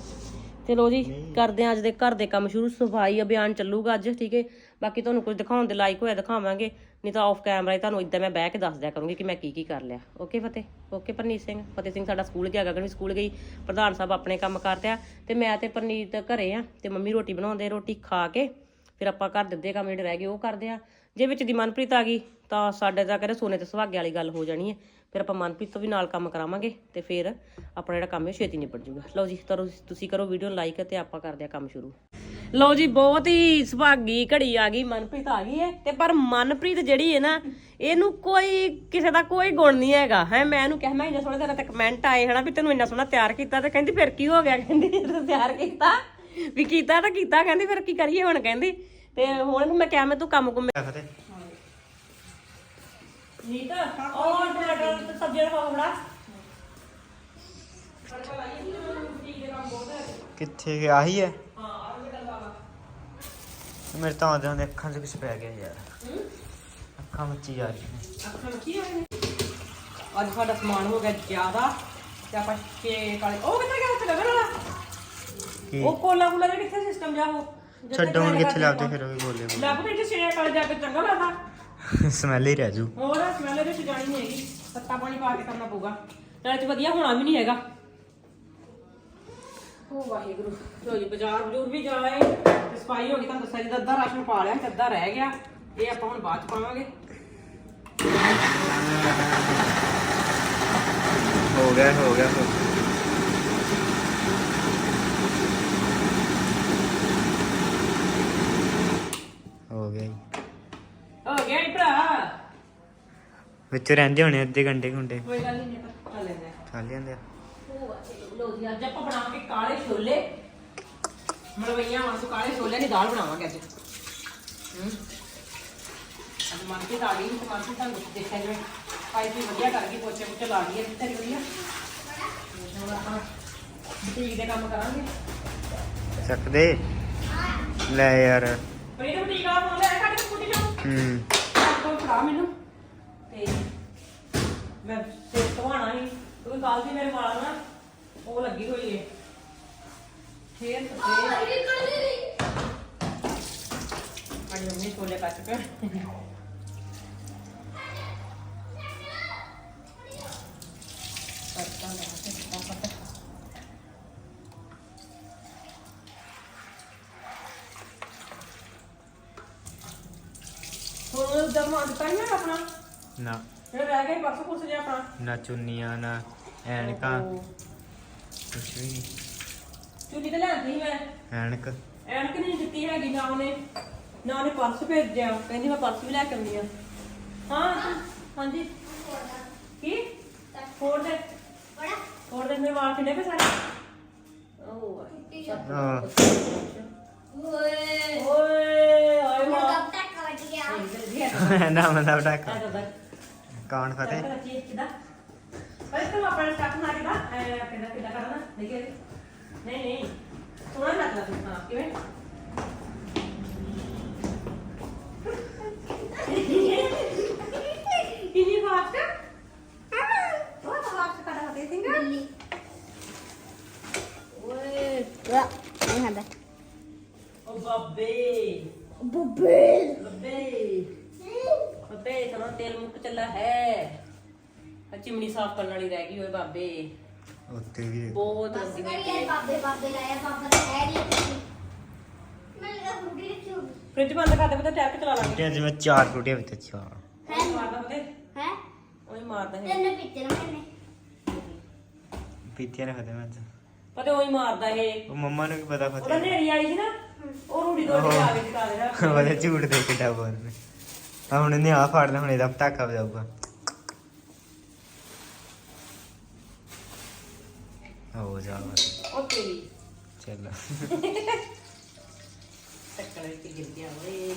ਚਲੋ ਜੀ ਕਰਦੇ ਆ ਅੱਜ ਦੇ ਘਰ ਦੇ ਕੰਮ ਸ਼ੁਰੂ ਸਫ਼ਾਈ ਅਭਿਆਨ ਚੱਲੂਗਾ ਅੱਜ ਠੀਕ ਹੈ? ਬਾਕੀ ਤੁਹਾਨੂੰ ਕੁਝ ਦਿਖਾਉਣ ਦੇ ਲਾਇਕ ਹੋਇਆ ਦਿਖਾਵਾਂਗੇ। ਨਹੀਂ ਤਾਂ ਆਫ ਕੈਮਰਾ ਹੀ ਤੁਹਾਨੂੰ ਇਦਾਂ ਮੈਂ ਬਹਿ ਕੇ ਦੱਸ ਦਿਆ ਕਰੂੰਗੀ ਕਿ ਮੈਂ ਕੀ ਕੀ ਕਰ ਲਿਆ। ਓਕੇ ਫਤਿਹ? ਓਕੇ ਪਰਨੀਤ ਸਿੰਘ? ਫਤਿਹ ਸਿੰਘ ਸਾਡਾ ਸਕੂਲ ਗਿਆ, ਗਗਨ ਵੀ ਸਕੂਲ ਗਈ। ਪ੍ਰਧਾਨ ਸਾਹਿਬ ਆਪਣੇ ਕੰਮ ਕਰਦੇ ਆ ਤੇ ਮੈਂ ਤੇ ਪਰਨੀਤ ਘਰੇ ਆ ਤੇ ਮੰਮੀ ਰੋਟੀ ਬਣਾਉਂਦੇ, ਰੋਟੀ ਖਾ ਕੇ ਫਿਰ ਆਪਾਂ ਘਰ ਦੇ ਕੰਮ ਜਿਹੜੇ ਰਹਿ ਗਏ ਉਹ ਕਰਦੇ ਆ। ਜੇ ਵਿੱਚ ਦੀ ਮਨਪ੍ਰੀਤ ਆ ਗਈ ਤਾਂ ਸਾਡੇ ਤਾਂ ਕਹਿੰਦੇ ਸੋਨੇ ਤੇ ਸੁਹਾਗੇ ਵਾਲੀ ਗੱਲ ਹੋ ਜਾਣੀ ਹੈ। ਫਿਰ ਆਪਾਂ ਮਨਪ੍ਰੀਤ ਤੋਂ ਵੀ ਨਾਲ ਕੰਮ ਕਰਾਵਾਂਗੇ ਤੇ ਫਿਰ ਆਪਣਾ ਜਿਹੜਾ ਕੰਮ ਹੈ ਛੇਤੀ ਨਿਬੜ ਜੂਗਾ ਲਓ ਜੀ, ਤਰੋ ਤੁਸੀਂ ਕਰੋ ਵੀਡੀਓ ਲਾਈਕ ਤੇ ਆਪਾਂ ਕਰਦੇ ਆ ਕੰਮ ਸ਼ੁਰੂ। ਲਓ ਜੀ ਬਹੁਤ ਹੀ ਸੁਭਾਗੀ ਘੜੀ ਆ ਗਈ ਮਨਪ੍ਰੀਤ ਆ ਗਈ ਹੈ। ਤੇ ਪਰ ਮਨਪ੍ਰੀਤ ਜਿਹੜੀ ਹੈ ਨਾ ਇਹਨੂੰ ਕੋਈ ਕਿਸੇ ਦਾ ਕੋਈ ਗੁਣ ਨਹੀਂ ਹੈਗਾ। ਹੈ ਮੈਂ ਇਹਨੂੰ ਕਿਹਾ ਮੈਂ ਇੰਨਾ ਸੋਹਣਾ ਤੇਰਾ ਤੇ ਕਮੈਂਟ ਆਏ ਹਨਾ ਵੀ ਤੈਨੂੰ ਇੰਨਾ ਸੋਹਣਾ ਤਿਆਰ ਕੀਤਾ ਤੇ ਕਹਿੰਦੀ ਫਿਰ ਕੀ ਹੋ ਗਿਆ? ਕਹਿੰਦੀ ਤੂੰ ਤਿਆਰ ਕੀਤਾ ਵੀ ਕੀਤਾ ਤਾਂ ਕੀਤਾ ਕਹਿੰਦੀ ਫਿਰ ਕੀ ਕਰੀਏ ਹੁਣ ਕਹਿੰਦੀ। ਤੇ ਹੁਣ ਇਹਨੂੰ ਮੈਂ ਕਿਹਾ ਮੈਂ ਤੂੰ ਕੰਮ ਕੁਮ ਨੀਤ ਔਰ ਟਮਾਟਰ ਤੇ ਸਬਜ਼ੀ ਦਾ ਕਿੱਥੇ ਗਿਆ? ਆਹੀ ਹੈ। ਮੇਰੇ ਤਾਂ ਆਉਂਦੇ ਆਉਂਦੇ ਅੱਖਾਂ 'ਚ ਕੁਝ ਪੈ ਗਿਆ ਯਾਰ। ਅੱਖਾਂ ਮੱਚੀ ਜਾ ਰਹੀਆਂ ਨੇ। ਅੱਖਾਂ ਕੀ ਹੋਇਆ ਨੇ? ਅੱਜ ਸਾਡਾ ਸਮਾਨ ਹੋ ਗਿਆ ਜ਼ਿਆਦਾ ਤੇ ਆਪਾਂ ਕੇਕ ਵਾਲੇ ਉਹ ਕਿੱਥੇ ਗਿਆ ਉੱਥੇ ਗਗਨ ਵਾਲਾ? ਕੀ? ਉਹ ਕੋਲਾ ਕੋਲਾ ਜਿਹਾ ਕਿੱਥੇ ਸਿਸਟਮ ਜਾ ਉਹ? ਜਿੱਥੇ ਛੱਡੋ ਹੁਣ ਕਿੱਥੇ ਲੱਭਦੇ ਦੇ ਫਿਰ ਉਹ ਵੀ ਬੋਲੇ ਲੱਭ ਤੇ ਸ਼ੇਕ ਵਾਲੇ ਜਾ ਕੇ ਚੰਗਾ ਲੱਗਦਾ। ਸਮੈਲ ਹੀ ਰਹਿ ਜੂ। ਹੋਰ ਸਮੈਲ ਇਹਦੇ ਚ ਜਾਣੀ ਨਹੀਂ ਹੈਗੀ। ਸੱਤਾ ਪਾਣੀ ਪਾ ਕੇ ਕਰਨਾ ਪਊਗਾ। ਤੇ ਇਹ ਚ ਵਧੀਆ ਹੋਣਾ ਵੀ ਨਹੀਂ ਹੈਗਾ। ਹੋ ਵਾਹਿਗੁਰੂ। ਲੋ ਜੀ ਬਾਜ਼ਾਰ ਬਜੂਰ ਵੀ ਜਾਏ ਤੇ ਸਫ਼ਾਈ ਹੋ ਗਈ ਤੁਹਾਨੂੰ ਦੱਸਿਆ ਜੀ ਅੱਧਾ ਰਾਸ਼ਨ ਪਾ ਲਿਆ ਤੇ ਅੱਧਾ ਰਹਿ ਗਿਆ। ਇਹ ਆਪਾਂ ਹੁਣ ਬਾਅਦ ਚ ਪਾਵਾਂਗੇ। ਹੋ ਗਿਆ ਹੋ ਗਿਆ ਹੋ ਗਿਆ। ਹੋ ਗਿਆ ਜੀ। ਹੋ ਗਿਆ ਈ ਭਰਾ। ਵਿੱਚ ਰਹਿੰਦੇ ਹੋਣੇ ਅੱਧੇ ਘੰਟੇ ਘੰਟੇ। ਕੋਈ ਗੱਲ ਨਹੀਂ ਆਪਾਂ ਖਾ ਲੈਂਦੇ ਆ। ਚੱਲ ਜਾਂਦੇ ਆ ਲੋ ਜੀ ਅੱਜ ਆਪਾਂ ਬਣਾਵਾਂਗੇ ਕਾਲੇ ਛੋਲੇ। ਮਲਵਈਆਂ ਵਾਂਗੂ ਕਾਲੇ ਛੋਲੇ ਦੀ ਦਾਲ ਬਣਾਵਾਂਗੇ ਅੱਜ। ਹੂੰ। ਅੱਜ ਮਾਰਕੀਟ ਆ ਗਈ ਤੇ ਮਾਰਕੀਟ ਤੁਹਾਨੂੰ ਦੇਖਿਆ ਜਿਵੇਂ। ਪਾਈ ਵੀ ਵਧੀਆ ਕਰ ਗਈ ਪੋਚੇ ਪੁੱਚੇ ਲਾ ਗਈ ਤੇਰੀ ਵਧੀਆ। ਤੇ ਹੁਣ ਆਪਾਂ ਬੁਟੀਕ ਦੇ ਕੰਮ ਕਰਾਂਗੇ। ਚੱਕਦੇ ਲੈ ਯਾਰ। ਪਰ ਇਹ ਬੁਟੀਕ ਆ ਫੋਨ ਲੈ ਕੱਢ ਕੇ ਸਕੂਟੀ ਚੋਂ। ਹੂੰ। ਕੋਈ ਫੜਾ ਮੈਨੂੰ। ਤੇ ਮੈਂ ਧਵਾਣਾ ਸੀ ਕਿਉਂਕਿ ਕੱਲ ਦੀ ਮੇਰੇ ਵਾਲ ਨਾ। ਉਹ ਲੱਗੀ ਹੋਈ ਏ। ਫੇਰ ਫੇਰ ਅੱਜ ਮੰਮੀ ਛੋਲੇ ਕੱਟ ਕੇ। ਕਰਤਾ ਲੈ ਕੇ ਫਟਾਫਟ ਹੁਣ ਦਮ ਆ ਦਿੱਤਾ ਨਾ ਆਪਣਾ? ਨਾ। ਜਿਹੜਾ ਰਹਿ ਗਿਆ ਸੀ ਪਰਸੋਂ ਪੁਰਸ ਜਿਹਾ ਆਪਣਾ। ਨਾ ਚੁੰਨੀਆਂ ਨਾ ਐਨਕਾਂ। ਉਹ ਕੁਛ ਵੀ ਨਹੀਂ ਚੁੰਨੀ ਤੇ ਲੈਂਦੀ ਮੈਂ। ਐਨਕ। ਐਨਕ ਨਹੀਂ ਦਿੱਤੀ ਹੈਗੀ ਨਾ ਉਹਨੇ ਨਾ ਉਹਨੇ ਪਰਸ ਭੇਜਿਆ। ਕਹਿੰਦੀ ਮੈਂ ਪਰਸ ਵੀ ਲੈ ਕੇ ਆਉਂਦੀ ਆ। ਹਾਂ ਹਾਂਜੀ। ਕੀ? ਫੋੜ ਦੇ। ਫੋੜ ਦੇ ਮੇਰੇ ਵਾਲ ਕਿੰਨੇ ਪੇ ਸਾਰੇ? ਓ ਹਾਂ। ਓਏ ਓਏ ਆਏ ਵਾਹ ਨਾ ਮਤਲਬ ਤੇਰਾ ਤੇਲ ਮੁੱਕ ਚੱਲਾ ਹੈ। ਆ ਚਿਮਣੀ ਸਾਫ਼ ਕਰਨ ਵਾਲੀ ਰਹਿ ਗਈ ਓਏ ਬਾਬੇ। ਉੱਤੇ ਵੀ ਬਹੁਤ ਰੰਦੀ ਨੇ ਫ੍ਰਿਜ ਬੰਦ ਕਰ ਦੇ ਪਤਾ ਟੈਪ ਚਲਾ ਲਾਂਗੇ। ਤੇ ਅੱਜ ਮੈਂ ਚਾਰ ਟੁੱਟੇ ਵਿੱਚ ਅੱਛਾ ਉਹੀ ਮਾਰਦਾ ਪਤੇ ਉਹੀ ਮਾਰਦਾ ਹੈ। ਪੀਤੀਆਂ ਨੇ ਫਤਿਹ ਮੈਂ ਅੱਜ। ਪਤੇ ਉਹੀ ਮਾਰਦਾ ਇਹ। ਉਹ ਮੰਮਾ ਨੂੰ ਕੀ ਪਤਾ ਉਹਦਾ ਫਤਿਹ ਨੇੜੀ ਆਈ ਸੀ ਨਾ ਉਹ ਰੂੜੀ ਦੋ ਕੇ ਆ ਗਈ ਕਰ ਰਿਹਾ ਉਹਦੇ ਝੂਠ ਦੇ ਕੇ ਡਾ ਬੋਲ ਨੇ ਆ ਹੁਣ ਇਹਨੇ ਆ ਫੜ ਲਿਆ ਹੁਣ ਇਹਦਾ ਪਟਾਕਾ ਵਜਾਊਗਾ। ਹੋ ਜਾ ਬਸ ਉਹ ਤੇਰੀ ਚੱਲ। ਟੱਕਰ ਵਿੱਚ ਗਿਰ ਗਿਆ ਓਏ।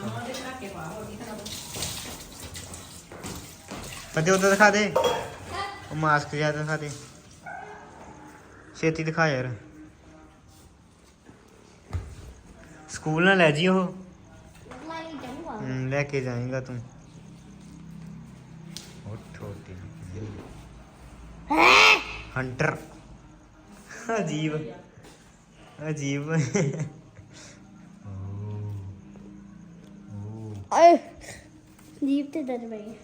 ਅਮਾ ਦੇ ਟਾਕੇ ਪਾ ਹੋ ਗਈ ਤਾਂ ਫਤਿਹ ਉਧਰ ਦਿਖਾ ਦੇ। ਉਹ ਮਾਸਕ ਜਿਹਾ ਦਿਖਾ ਦੇ। ਛੇਤੀ ਦਿਖਾ ਯਾਰ। ਸਕੂਲ ਨਾ ਲੈ ਜੀ ਉਹ। ਲੈ ਕੇ ਜਾਏਗਾ ਤੂੰ। ਉੱਠੋ ਤੇ ਹੰਟਰ। ਅਜੀਬ। ਅਜੀਬ। ਓ ਓ। ਜੀਪ ਤੇ ਦਰਦ ਪਈ